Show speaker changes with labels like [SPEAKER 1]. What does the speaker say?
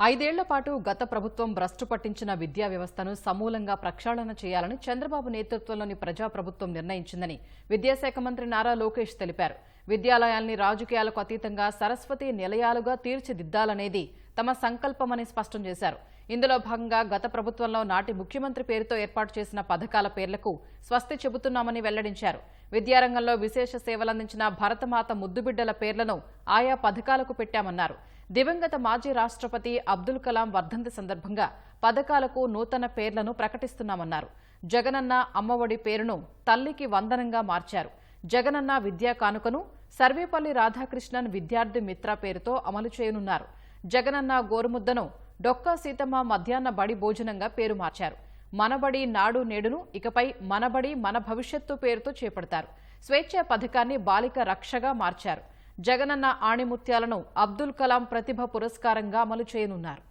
[SPEAKER 1] ఐదేళ్ళ పాటు గత ప్రభుత్వం భ్రష్టు పట్టించిన విద్యా వ్యవస్థను సమూలంగా ప్రక్షాళన చేయాలని చంద్రబాబు నేతృత్వంలోని ప్రజాప్రభుత్వం నిర్ణయించిందని విద్యాశాఖ మంత్రి నారా లోకేష్ తెలిపారు. విద్యాలయాల్ని రాజకీయాలకు అతీతంగా సరస్వతి నిలయాలుగా తీర్చిదిద్దాలనేది తమ సంకల్పమని స్పష్టం చేశారు. ఇందులో భాగంగా గత ప్రభుత్వంలో నాటి ముఖ్యమంత్రి పేరుతో ఏర్పాటు చేసిన పథకాల పేర్లకు స్వస్తి చెబుతున్నామని వెల్లడించారు. విద్యారంగంలో విశేష సేవలందించిన భరతమాత ముద్దుబిడ్డల పేర్లను ఆయా పథకాలకు పెట్టామన్నారు. దివంగత మాజీ రాష్ట్రపతి అబ్దుల్ కలాం వర్ధంతి సందర్భంగా పథకాలకు నూతన పేర్లను ప్రకటిస్తున్నామన్నారు. జగనన్న అమ్మఒడి పేరును తల్లికి వందనంగా మార్చారు. జగనన్న విద్యా కానుకను సర్వేపల్లి రాధాకృష్ణన్ విద్యార్థి మిత్ర పేరుతో అమలు చేయనున్నారు. జగనన్న గోరుముద్దను డొక్కా సీతమ్మ మధ్యాహ్న బడి భోజనంగా పేరు మార్చారు. మనబడి నాడు నేడును ఇకపై మనబడి మన భవిష్యత్తు పేరుతో చేపడతారు. స్వేచ్ఛ పథకాన్ని బాలిక రక్షగా మార్చారు. జగనన్న ఆణిముత్యాలను అబ్దుల్ కలాం ప్రతిభ పురస్కారంగా అమలు చేయనున్నారు.